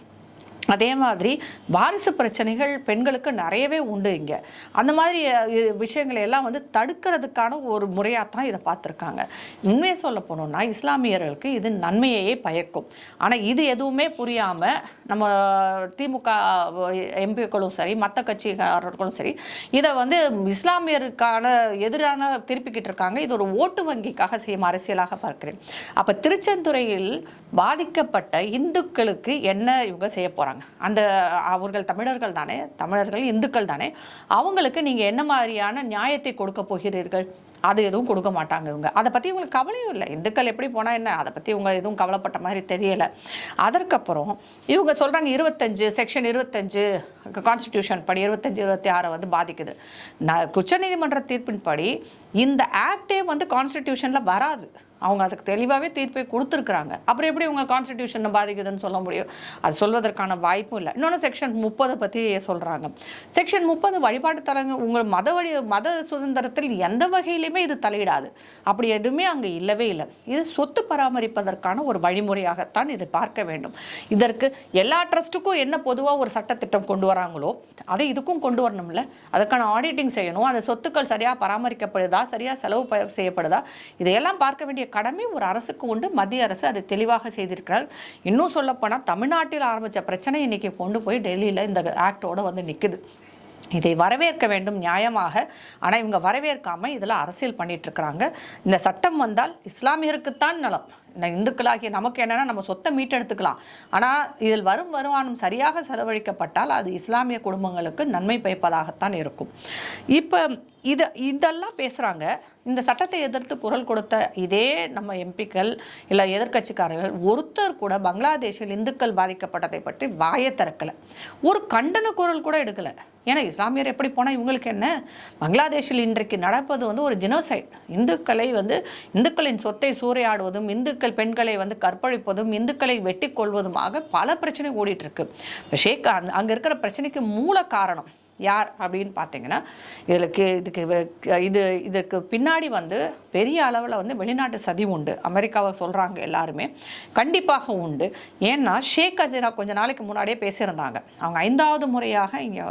Speaker 1: அதே மாதிரி வாரிசு பிரச்சனைகள் பெண்களுக்கு நிறையவே உண்டு இங்கே. அந்த மாதிரி விஷயங்களை எல்லாம் வந்து தடுக்கிறதுக்கான ஒரு முறையாக தான் இதை பார்த்துருக்காங்க. உண்மையை சொல்ல போனோம்னா இஸ்லாமியர்களுக்கு இது நன்மையையே பயக்கும். ஆனால் இது எதுவுமே புரியாமல் நம்ம திமுக எம்பிக்களும் சரி மற்ற கட்சிக்காரர்களும் சரி இதை வந்து இஸ்லாமியருக்கான எதிரான திருப்பிக்கிட்டு இருக்காங்க. இது ஒரு ஓட்டு வங்கிக்காக செய்யும் அரசியலாக பார்க்கிறேன். அப்போ திருச்செந்துறையில் பாதிக்கப்பட்ட இந்துக்களுக்கு என்ன இவங்க செய்ய போகிறாங்க அந்த அவர்கள் தமிழர்கள் தானே தமிழர்கள் இந்துக்கள் தானே அவங்களுக்கு நீங்கள் என்ன மாதிரியான நியாயத்தை கொடுக்க போகிறீர்கள்? அது எதுவும் கொடுக்க மாட்டாங்க இவங்க. அதை பற்றி இவங்களுக்கு கவலையும் இல்லை. இந்துக்கள் எப்படி போனால் என்ன? அதை பற்றி இவங்க எதுவும் கவலைப்பட்ட மாதிரி தெரியலை. அதற்கப்புறம் இவங்க சொல்கிறாங்க இருபத்தஞ்சு செக்ஷன் இருபத்தஞ்சு கான்ஸ்டிடியூஷன் படி இருபத்தஞ்சு இருபத்தி ஆறை வந்து பாதிக்குது. நான் உச்சநீதிமன்ற தீர்ப்பின்படி இந்த ஆக்டே வந்து கான்ஸ்டிடியூஷனில் வராது. அவங்க அதுக்கு தெளிவாகவே தீர்ப்பை கொடுத்துருக்குறாங்க. அப்புறம் எப்படி உங்கள் கான்ஸ்டிடியூஷனை பாதிக்குதுன்னு சொல்ல முடியும்? அது சொல்வதற்கான வாய்ப்பும் இல்லை. இன்னொன்று செக்ஷன் முப்பதை பற்றி சொல்கிறாங்க செக்ஷன் முப்பது வழிபாட்டு தலங்கள் உங்கள் மத வழி மத சுதந்திரத்தில் எந்த வகையிலுமே இது தலையிடாது. அப்படி எதுவுமே அங்கே இல்லவே இல்லை. இது சொத்து பராமரிப்பதற்கான ஒரு வழிமுறையாகத்தான் இதை பார்க்க வேண்டும். இதற்கு எல்லா ட்ரஸ்ட்டுக்கும் என்ன பொதுவாக ஒரு சட்டத்திட்டம் கொண்டு வராங்களோ அதை இதுக்கும் கொண்டு வரணும்ல. அதுக்கான ஆடிட்டிங் செய்யணும். அந்த சொத்துக்கள் சரியாக பராமரிக்கப்படுதா சரியாக செலவு ப- செய்யப்படுதா இதையெல்லாம் பார்க்க வேண்டிய கடமை ஒரு அரசுக்கு உண்டு. மத்திய அரசு அதை தெளிவாக செய்திருக்கிறார் இன்னும் சொல்லப்போனால் தமிழ்நாட்டில் ஆரம்பித்த பிரச்சனை இன்னைக்கு கொண்டு போய் டெல்லியில் இந்த ஆக்டோடு வந்து நிற்குது இதை வரவேற்க வேண்டும் நியாயமாக. ஆனால் இவங்க வரவேற்காமல் இதில் அரசியல் பண்ணிகிட்ருக்கிறாங்க இந்த சட்டம் வந்தால் இஸ்லாமியருக்குத்தான் நலம். இந்த இந்துக்களாகிய நமக்கு என்னென்னா நம்ம சொத்தை மீட்டெடுத்துக்கலாம். ஆனால் இதில் வரும் வருமானம் சரியாக செலவழிக்கப்பட்டால் அது இஸ்லாமிய குடும்பங்களுக்கு நன்மை பயப்பதாகத்தான் இருக்கும். இப்போ இது இதெல்லாம் பேசுகிறாங்க இந்த சட்டத்தை எதிர்த்து குரல் கொடுத்த இதே நம்ம எம்பிக்கள் இல்லை எதிர்க்கட்சிக்காரர்கள் ஒருத்தர் கூட பங்களாதேஷில் இந்துக்கள் பாதிக்கப்பட்டதை பற்றி வாயை திறக்கலை. ஒரு கண்டன குரல் கூட எடுக்கலை. ஏன்னா இஸ்லாமியர் எப்படி போனால் இவங்களுக்கு என்ன? பங்களாதேஷில் இன்றைக்கு நடப்பது வந்து ஒரு ஜினோசைட் இந்துக்களை வந்து இந்துக்களின் சொத்தை சூறையாடுவதும் இந்துக்கள் பெண்களை வந்து கற்பழிப்பதும் இந்துக்களை வெட்டி கொள்வதுமாக பல பிரச்சனை ஓடிட்டு இருக்கு. ஷேக் அங்கே இருக்கிற பிரச்சனைக்கு மூல காரணம் யார் அப்படின்னு பார்த்தீங்கன்னா இதுக்கு இதுக்கு இது இதுக்கு பின்னாடி வந்து பெரிய அளவில் வந்து வெளிநாட்டு சதி உண்டு. அமெரிக்காவை சொல்கிறாங்க எல்லாருமே. கண்டிப்பாக உண்டு. ஏன்னா ஷேக் ஹசீனா கொஞ்ச நாளைக்கு முன்னாடியே பேசியிருந்தாங்க. அவங்க ஐந்தாவது முறையாக இங்கே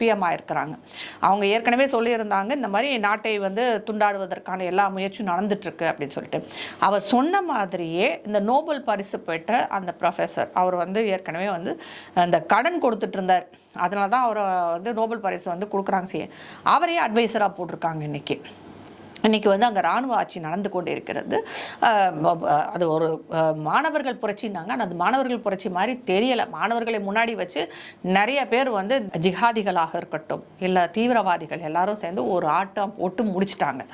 Speaker 1: பிஎம் ஆயிருக்கிறாங்க. அவங்க ஏற்கனவே சொல்லியிருந்தாங்க இந்த மாதிரி நாட்டை வந்து துண்டாடுவதற்கான எல்லா முயற்சியும் நடந்துட்டுருக்கு அப்படின்னு சொல்லிட்டு. அவர் சொன்ன மாதிரியே இந்த நோபல் பரிசு பெற்ற அந்த ப்ரொஃபஸர் அவர் வந்து ஏற்கனவே வந்து அந்த கடன் கொடுத்துட்டு இருந்தார். அதனால தான் அவரை வந்து நோபல் பரிசு வந்து கொடுக்குறாங்க செய்ய. அவரே அட்வைசராக போட்டிருக்காங்க இன்னைக்கு. இன்றைக்கி வந்து அங்கே ராணுவ ஆட்சி நடந்து கொண்டு இருக்கிறது. அது ஒரு மாணவர்கள் புரட்சின்னாங்க. ஆனால் அது மாணவர்கள் புரட்சி மாதிரி தெரியலை. மாணவர்களை முன்னாடி வச்சு நிறைய பேர் வந்து ஜிஹாதிகளாக இருக்கட்டும் இல்லை தீவிரவாதிகள் எல்லாரும் சேர்ந்து ஒரு ஆட்டம் போட்டு முடிச்சிட்டாங்க.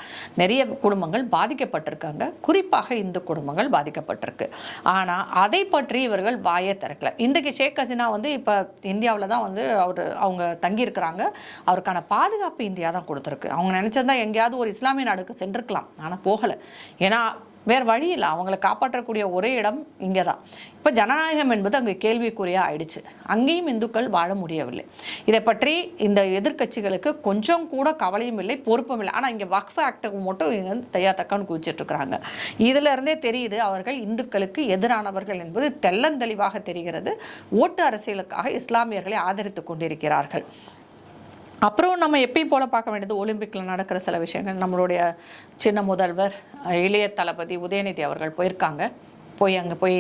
Speaker 1: நிறைய குடும்பங்கள் பாதிக்கப்பட்டிருக்காங்க. குறிப்பாக இந்து குடும்பங்கள் பாதிக்கப்பட்டிருக்கு. ஆனால் அதை பற்றி இவர்கள் வாயே திறக்கல. இன்றைக்கு ஷேக் ஹசீனா வந்து இப்போ இந்தியாவில் தான் வந்து அவர் அவங்க தங்கியிருக்கிறாங்க. அவருக்கான பாதுகாப்பு இந்தியா தான் கொடுத்துருக்கு. அவங்க நினச்சிருந்தா எங்கேயாவது ஒரு இஸ்லாமிய நாடுக்கு சென்றிருக்கலாம். ஆனால் போகலை. ஏன்னா வேறு வழி இல்லை. அவங்கள காப்பாற்றக்கூடிய ஒரே இடம் இங்கே தான் இப்போ ஜனநாயகம் என்பது அங்கே கேள்விக்குறியாக ஆயிடுச்சு. அங்கேயும் இந்துக்கள் வாழ முடியவில்லை. இதை பற்றி இந்த எதிர்கட்சிகளுக்கு கொஞ்சம் கூட கவலையும் இல்லை பொறுப்பும் இல்லை. ஆனால் இங்கே வக்ஃப் ஆக்டுக்கு மட்டும் இங்கே வந்து தையா தக்கான்னு குதிச்சிட்டு இதுல இருந்தே தெரியுது அவர்கள் இந்துக்களுக்கு எதிரானவர்கள் என்பது தெள்ளந்தெளிவாக தெரிகிறது. ஓட்டு அரசியலுக்காக இஸ்லாமியர்களை ஆதரித்து கொண்டிருக்கிறார்கள். அப்புறம் நம்ம எப்பயும் போல பார்க்க வேண்டியது ஒலிம்பிக்கில் நடக்கிற சில விஷயங்கள். நம்மளுடைய சின்ன முதல்வர் இளைய தளபதி உதயநிதி அவர்கள் போயிருக்காங்க. போய் அங்கே போய்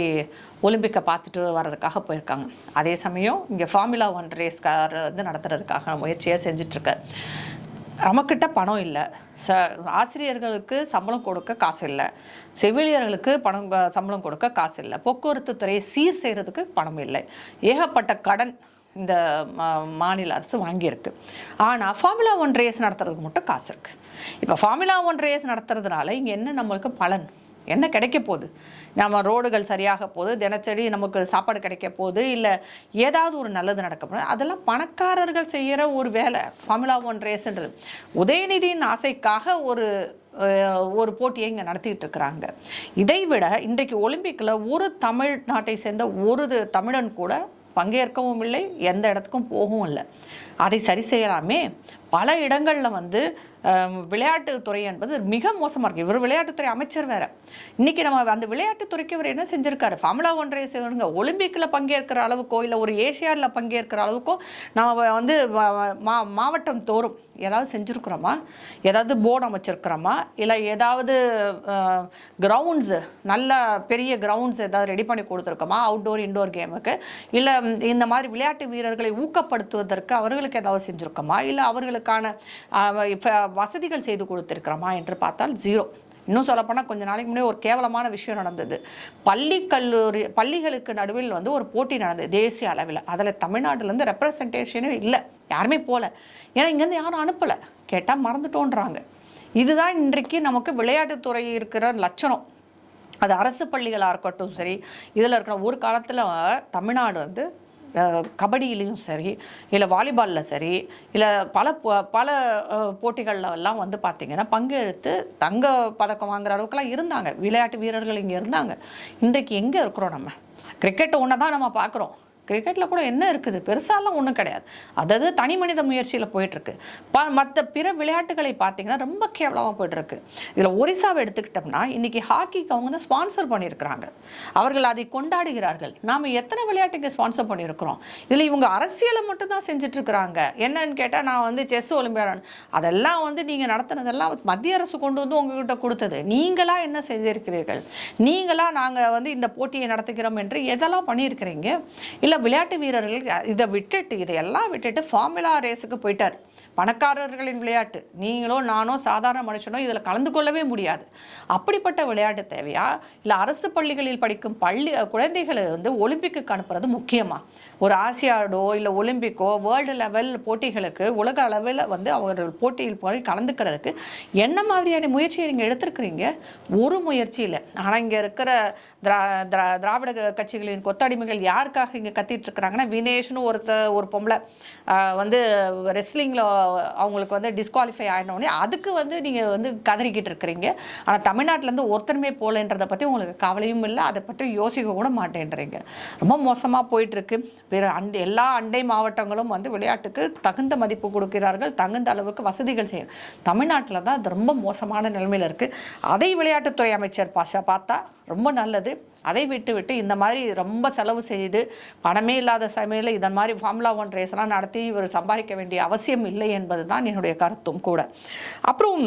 Speaker 1: ஒலிம்பிக்கை பார்த்துட்டு வர்றதுக்காக போயிருக்காங்க. அதே சமயம் இங்கே ஃபார்முலா ஒன் ரேஸ் கார் வந்து நடத்துறதுக்காக முயற்சியை செஞ்சிட்ருக்கார். நமக்கிட்ட பணம் இல்லை. ச ஆசிரியர்களுக்கு சம்பளம் கொடுக்க காசு இல்லை. செவிலியர்களுக்கு பணம் சம்பளம் கொடுக்க காசு இல்லை. போக்குவரத்து துறையை சீர் செய்கிறதுக்கு பணம் இல்லை. ஏகப்பட்ட கடன் இந்த மா- மாநில அரசு வாங்கியிருக்கு. ஆனால் ஃபார்முலா ஒன் ரேஸ் நடத்துறதுக்கு மட்டும் காசு இருக்குது இப்போ ஃபார்முலா ஒன் ரேஸ் நடத்துறதுனால இங்கே என்ன நம்மளுக்கு பலன்? என்ன கிடைக்க போகுது? நம்ம ரோடுகள் சரியாக போகுது தினச்சடி நமக்கு சாப்பாடு கிடைக்க போகுது இல்லை ஏதாவது ஒரு நல்லது நடக்க போகுது. அதெல்லாம் பணக்காரர்கள் செய்கிற ஒரு வேலை ஃபார்முலா ஒன் ரேஸ்ன்றது உதயநிதியின் ஆசைக்காக ஒரு ஒரு போட்டியை இங்கே நடத்திட்டு இருக்கிறாங்க. இதை விட இன்றைக்கு ஒலிம்பிக்கில் ஒரு தமிழ்நாட்டை சேர்ந்த ஒரு தமிழன் கூட பங்கேற்கவும் இல்லை எந்த இடத்துக்கும் போகவும் இல்லை. அதை சரி செய்யலாமே. பல இடங்களில் வந்து விளையாட்டுத்துறை என்பது மிக மோசமாக இருக்குது இவர் விளையாட்டுத்துறை அமைச்சர் வேற. இன்னைக்கு நம்ம அந்த விளையாட்டுத்துறைக்கு இவர் என்ன செஞ்சிருக்காரு? ஃபார்முலா ஒன் செய்யணுங்க ஒலிம்பிக்கில் பங்கேற்கிற அளவுக்கோ இல்லை ஒரு ஏசியாவில் பங்கேற்கிற அளவுக்கோ நம்ம வந்து மா மாவட்டம் தோறும் ஏதாவது செஞ்சுருக்குறோமா? ஏதாவது போர்டு அமைச்சிருக்கிறோமா? இல்லை ஏதாவது கிரவுண்ட்ஸு நல்ல பெரிய கிரவுண்ட்ஸ் ஏதாவது ரெடி பண்ணி கொடுத்துருக்கோமா? அவுட்டோர் இன்டோர் கேமுக்கு இல்லை இந்த மாதிரி விளையாட்டு வீரர்களை ஊக்கப்படுத்துவதற்கு அவர்களுக்கு ஏதாவது செஞ்சுருக்கோமா? இல்லை அவர்களுக்கான வசதிகள் செய்து கொடுத்துருக்கிறோமா என்று பார்த்தால் ஜீரோ இன்னும் சொல்லப்போனால் கொஞ்ச நாளைக்கு முன்னாடி ஒரு கேவலமான விஷயம் நடந்தது. பள்ளி கல்லூரி பள்ளிகளுக்கு நடுவில் வந்து ஒரு போட்டி நடந்தது தேசிய அளவில். அதில் தமிழ்நாட்டிலேருந்து ரெப்ரசன்டேஷனே இல்லை. யாருமே போகல ஏன்னா இங்கேருந்து யாரும் அனுப்பலை. கேட்டால் மறந்துட்டோன்றாங்க. இதுதான் இன்றைக்கு நமக்கு விளையாட்டுத்துறை இருக்கிற லட்சணம். அது அரசு பள்ளிகளாக இருக்கட்டும் சரி இதில் இருக்கிற ஒரு காலத்தில் தமிழ்நாடு வந்து கபடியிலையும் சரி இல்லை வாலிபாலில் சரி இல்லை பல பல அஹ், எல்லாம் வந்து பார்த்திங்கன்னா பங்கெடுத்து தங்க பதக்கம் வாங்குற அளவுக்குலாம் இருந்தாங்க. விளையாட்டு வீரர்கள் இங்கே இருந்தாங்க. இன்றைக்கு எங்கே இருக்கிறோம் நம்ம? கிரிக்கெட் ஒன்று தான் நம்ம பார்க்குறோம் கிரிக்கெட்டில் கூட என்ன இருக்குது? பெருசாலாம் ஒன்றும் கிடையாது. அதாவது தனி மனித முயற்சியில் போயிட்டுருக்கு. ப மற்ற பிற விளையாட்டுகளை பார்த்தீங்கன்னா ரொம்ப கேவலமாக போயிட்டுருக்கு. இதில் ஒரிசாவை எடுத்துக்கிட்டோம்னா இன்றைக்கி ஹாக்கிக்கு அவங்க தான் ஸ்பான்சர் பண்ணியிருக்கிறாங்க. அவர்கள் அதை கொண்டாடுகிறார்கள். நாம் எத்தனை விளையாட்டுக்கு ஸ்பான்சர் பண்ணியிருக்கிறோம்? இதில் இவங்க அரசியலை மட்டும் தான் செஞ்சிட்ருக்குறாங்க என்னன்னு கேட்டால் நான் வந்து செஸ் ஒலிம்பியாடன் அதெல்லாம் வந்து நீங்கள் நடத்துனதெல்லாம் மத்திய அரசு கொண்டு வந்து உங்ககிட்ட கொடுத்தது. நீங்களாக என்ன செஞ்சிருக்கிறீர்கள் நீங்களாக நாங்கள் வந்து இந்த போட்டியை நடத்துகிறோம் என்று எதெல்லாம் பண்ணியிருக்கிறீங்க? இல்லை விளையாட்டு வீரர்கள் இதை விட்டுட்டு இதையெல்லாம் விட்டுட்டு ஃபார்முலா ரேஸுக்கு போயிட்டார். பணக்காரர்களின் விளையாட்டு. நீங்களோ நானோ சாதாரண மனுஷனோ இதில் கலந்து கொள்ளவே முடியாது. அப்படிப்பட்ட விளையாட்டு தேவையா? இல்லை அரசு பள்ளிகளில் படிக்கும் பள்ளி குழந்தைகளை வந்து ஒலிம்பிக்கு அனுப்புறது முக்கியமா? ஒரு ஆசியாடோ இல்லை ஒலிம்பிக்கோ வேர்ல்டு லெவல் போட்டிகளுக்கு உலக அளவில் வந்து அவர்கள் போட்டியில் போய் கலந்துக்கிறதுக்கு என்ன மாதிரியான முயற்சியை நீங்கள் எடுத்திருக்கிறீங்க? ஒரு முயற்சியில். ஆனால் இங்கே இருக்கிற திரா திரா- திராவிட கட்சிகளின் கொத்தடிமைகள் யாருக்காக இங்கே கத்திட்டு இருக்கிறாங்கன்னா வினேஷ்னு ஒருத்த ஒரு பொம்பளை வந்து ரெஸ்லிங்கில் அவங்களுக்கு வந்து டிஸ்குவாலிஃபை ஆகினோடனே அதுக்கு வந்து நீங்கள் வந்து கதறிக்கிட்டு இருக்கிறீங்க. ஆனால் தமிழ்நாட்டிலேருந்து ஒருத்தருமே போகலன்றதை பற்றி உங்களுக்கு கவலையும் இல்லை அதை பற்றி யோசிக்க கூட மாட்டேன்றீங்க. ரொம்ப மோசமாக போயிட்டுருக்கு. வேறு அண்டை எல்லா அண்டை மாவட்டங்களும் வந்து விளையாட்டுக்கு தகுந்த மதிப்பு கொடுக்கிறார்கள் தகுந்த அளவுக்கு வசதிகள் செய்ய தமிழ்நாட்டில் தான் அது ரொம்ப மோசமான நிலைமையில் இருக்குது அதை விளையாட்டுத்துறை அமைச்சர் பாச பார்த்தா ரொம்ப நல்லது. அதை விட்டு விட்டு இந்த மாதிரி ரொம்ப செலவு செய்து பணமே இல்லாத சமையலில் இந்த மாதிரி ஃபார்முலா ஒன் ரேஸ்லாம் நடத்தி இவர் சம்பாதிக்க வேண்டிய அவசியம் இல்லை என்பது தான் என்னுடைய கருத்தும் கூட. அப்புறம்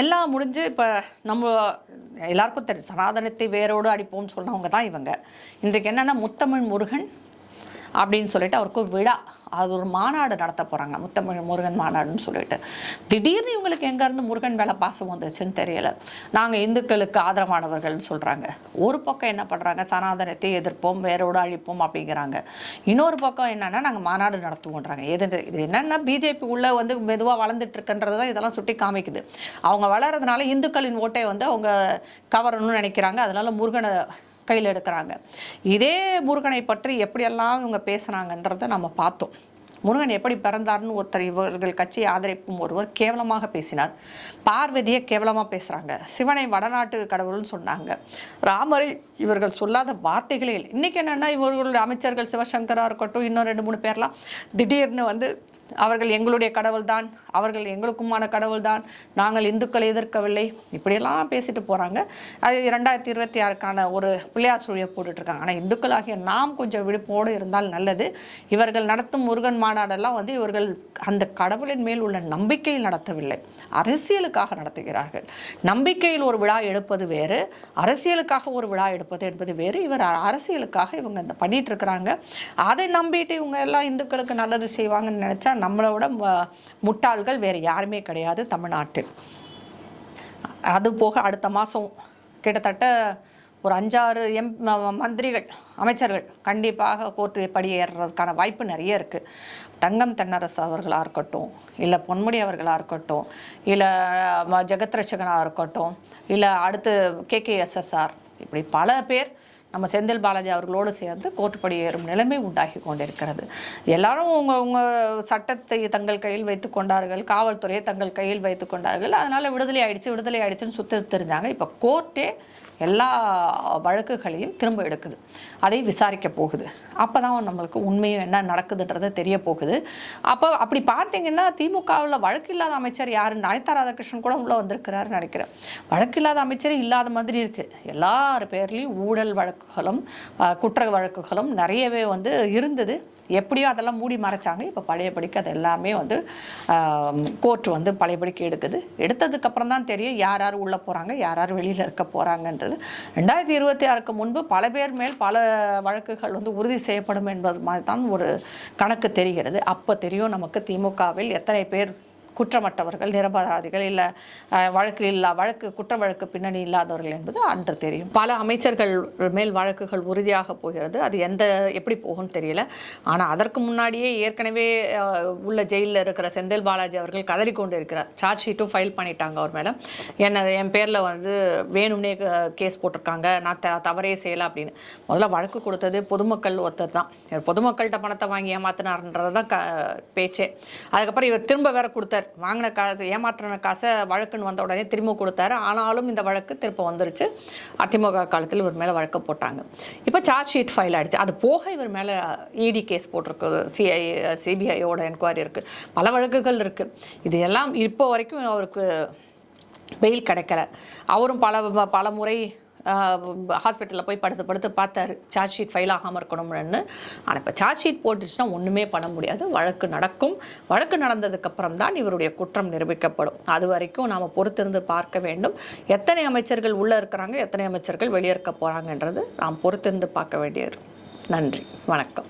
Speaker 1: எல்லாம் முடிஞ்சு இப்போ நம்ம எல்லாருக்கும் தெரியும் சனாதனத்தை வேரோடு அடிப்போம்னு சொன்னவங்க தான் இவங்க. இன்றைக்கு என்னென்னா முத்தமிழ் முருகன் அப்படின்னு சொல்லிட்டு அவருக்கு ஒரு விழா. அது ஒரு மாநாடு நடத்த போகிறாங்க முத்தமிழ் முருகன் மாநாடுன்னு சொல்லிட்டு. திடீர்னு இவங்களுக்கு எங்கேருந்து முருகன் வேலை பாசம் வந்துச்சுன்னு தெரியல. நாங்கள் இந்துக்களுக்கு ஆதரவானவர்கள்னு சொல்கிறாங்க ஒரு பக்கம் என்ன பண்ணுறாங்க சனாதனத்தை எதிர்ப்போம் வேரோடு அழிப்போம் அப்படிங்கிறாங்க. இன்னொரு பக்கம் என்னன்னா நாங்கள் மாநாடு நடத்துவோன்றாங்க. எது இது என்னென்னா பிஜேபி உள்ளே வந்து மெதுவாக வளர்ந்துட்டு இருக்குன்றது தான் இதெல்லாம் சுட்டி காமிக்குது. அவங்க வளர்றதுனால இந்துக்களின் ஓட்டை வந்து அவங்க கவரணும்னு நினைக்கிறாங்க. அதனால் முருகனை கையில் எடுக்கிறாங்க. இதே முருகனை பற்றி எப்படியெல்லாம் இவங்க பேசுகிறாங்கன்றத நம்ம பார்த்தோம். முருகன் எப்படி பிறந்தார்னு ஒருத்தர் இவர்கள் கட்சியை ஆதரிப்பும் ஒருவர் கேவலமாக பேசினார். பார்வதியை கேவலமாக பேசுகிறாங்க சிவனை வடநாட்டு கடவுள்னு சொன்னாங்க. ராமரை இவர்கள் சொல்லாத வார்த்தைகளே இல்லை. இன்றைக்கி என்னென்னா இவர்களுடைய அமைச்சர்கள் சிவசங்கராக இருக்கட்டும் இன்னும் ரெண்டு மூணு பேர்லாம் திடீர்னு வந்து அவர்கள் எங்களுடைய கடவுள்தான் அவர்கள் எங்களுக்குமான கடவுள்தான். நாங்கள் இந்துக்களை எதிர்க்கவில்லை. இப்படியெல்லாம் பேசிட்டு போகிறாங்க அது இரண்டாயிரத்தி இருபத்தி ஆறுக்கான ஒரு பிள்ளையார் சுழியை போட்டுட்ருக்காங்க. ஆனால் இந்துக்களாகிய நாம் கொஞ்சம் விழிப்போடு இருந்தால் நல்லது. இவர்கள் நடத்தும் முருகன் மாநாடெல்லாம் வந்து இவர்கள் அந்த கடவுளின் மேல் உள்ள நம்பிக்கையில் நடத்தவில்லை. அரசியலுக்காக நடத்துகிறார்கள். நம்பிக்கையில் ஒரு விழா எடுப்பது வேறு அரசியலுக்காக ஒரு விழா எடுப்பது என்பது வேறு. இவர் அரசியலுக்காக இவங்க இந்த பண்ணிட்டு இருக்கிறாங்க அதை நம்பிட்டு இவங்க எல்லாம் இந்துக்களுக்கு நல்லது செய்வாங்கன்னு நினச்சா நம்மளோட முட்டாள்கள் வேறு யாருமே கிடையாது தமிழ்நாட்டில். அது போக அடுத்த மாதம் கிட்டத்தட்ட ஒரு அஞ்சாறு எம் மந்திரிகள் அமைச்சர்கள் கண்டிப்பாக கோர்ட்டு படியேறதுக்கான வாய்ப்பு நிறைய இருக்குது தங்கம் தென்னரசு அவர்களாக இருக்கட்டும் இல்லை பொன்முடி அவர்களாக இருக்கட்டும் இல்லை ஜெகத்ரட்சகனாக இருக்கட்டும் இல்லை அடுத்து கேகேஎஸ்எஸ்ஆர் இப்படி பல பேர் நம்ம செந்தில் பாலாஜி அவர்களோடு சேர்ந்து கோர்ட்டுப்படி ஏறும் நிலைமை உண்டாகி கொண்டிருக்கிறது. எல்லாரும் உங்க உங்க சட்டத்தை தங்கள் கையில் வைத்துக் கொண்டார்கள் காவல்துறையை தங்கள் கையில் வைத்துக் கொண்டார்கள். அதனால விடுதலை ஆயிடுச்சு விடுதலை ஆயிடுச்சுன்னு சுத்தி தெரிஞ்சாங்க இப்போ கோர்ட்டே எல்லா வழக்குகளையும் திரும்ப எடுக்குது. அதை விசாரிக்க போகுது. அப்போ தான் நம்மளுக்கு உண்மையும் என்ன நடக்குதுன்றது தெரிய போகுது அப்போ அப்படி பார்த்தீங்கன்னா திமுகவில் வழக்கு இல்லாத அமைச்சர் யாருன்னு அனிதா ராதாகிருஷ்ணன் கூட உள்ளே வந்திருக்கிறாருன்னு நினைக்கிறேன். வழக்கு இல்லாத அமைச்சரே இல்லாத மாதிரி இருக்குது எல்லார் பேர்லேயும் ஊழல் வழக்குகளும் குற்ற வழக்குகளும் நிறையவே வந்து இருந்தது. எப்படியோ அதெல்லாம் மூடி மறைச்சாங்க. இப்போ பழையபடிக்கு அது எல்லாமே வந்து கோர்ட் வந்து பழையபடிக்கு எடுக்குது. எடுத்ததுக்கப்புறம் தான் தெரியும் யார் யார் உள்ளே போகிறாங்க யார் யார் வெளியில் இருக்க போகிறாங்கன்றது ரெண்டாயிரத்தி இருபத்தி ஆறுக்கு முன்பு பல பேர் மேல் பல வழக்குகள் வந்து உறுதி செய்யப்படும் என்பது மாதிரி தான் ஒரு கணக்கு தெரிகிறது. அப்போ தெரியும் நமக்கு திமுகவில் எத்தனை பேர் குற்றமற்றவர்கள் நிரபராதிகள் இல்லை வழக்கு இல்லா வழக்கு குற்ற வழக்கு பின்னணி இல்லாதவர்கள் என்பது அன்று தெரியும். பல அமைச்சர்கள் மேல் வழக்குகள் உறுதியாக போகிறது. அது எந்த எப்படி போகும்னு தெரியல. ஆனால் அதற்கு முன்னாடியே ஏற்கனவே உள்ள ஜெயிலில் இருக்கிற செந்தில் பாலாஜி அவர்கள் கதறி கொண்டு இருக்கிறார் சார்ஜ் ஷீட்டும் ஃபைல் பண்ணிட்டாங்க அவர் மேலே. என்ன என் பேரில் வந்து வேணும்னே கேஸ் போட்டிருக்காங்க. நான் த தவறே செய்யலை அப்படின்னு. முதல்ல வழக்கு கொடுத்தது பொதுமக்கள் ஒருத்தர் தான். பொதுமக்கள்கிட்ட பணத்தை வாங்கி ஏமாத்தினார்ன்றது தான் க பேச்சே. அதுக்கப்புறம் இவர் திரும்ப வேற கொடுத்தார் வாங்கின காசு ஏமாற்றின காசை வழக்குன்னு வந்த உடனே திரும்ப கொடுத்தாரு. ஆனாலும் இந்த வழக்கு திரும்ப வந்துருச்சு. அதிமுக காலத்தில் இவர் மேலே வழக்கு போட்டாங்க. இப்போ சார்ஜ் ஷீட் ஃபைல் ஆகிடுச்சு அது போக இவர் மேலே இடி கேஸ் போட்டிருக்கு சிஐ சிபிஐயோட என்கொயரி இருக்குது பல வழக்குகள் இருக்குது இது எல்லாம் இப்போ வரைக்கும் அவருக்கு பெயில் கிடைக்கல. அவரும் பல பல முறை ஹாஸ்பிட்டலில் போய் படுத்து படுத்து பார்த்தாரு. சார்ஜ் ஷீட் ஃபைல் ஆகாமல் இருக்கணும்னு. ஆனால் இப்போ சார்ஜ் ஷீட் போட்டுச்சுன்னா ஒன்றுமே பண்ண முடியாது. வழக்கு நடக்கும். வழக்கு நடந்ததுக்கப்புறம் தான் இவருடைய குற்றம் நிரூபிக்கப்படும். அது வரைக்கும் நாம் பொறுத்திருந்து பார்க்க வேண்டும். எத்தனை அமைச்சர்கள் உள்ளே இருக்கிறாங்க எத்தனை அமைச்சர்கள் வெளியே இருக்க போகிறாங்கன்றது நாம் பொறுத்திருந்து பார்க்க வேண்டியது. நன்றி. வணக்கம்.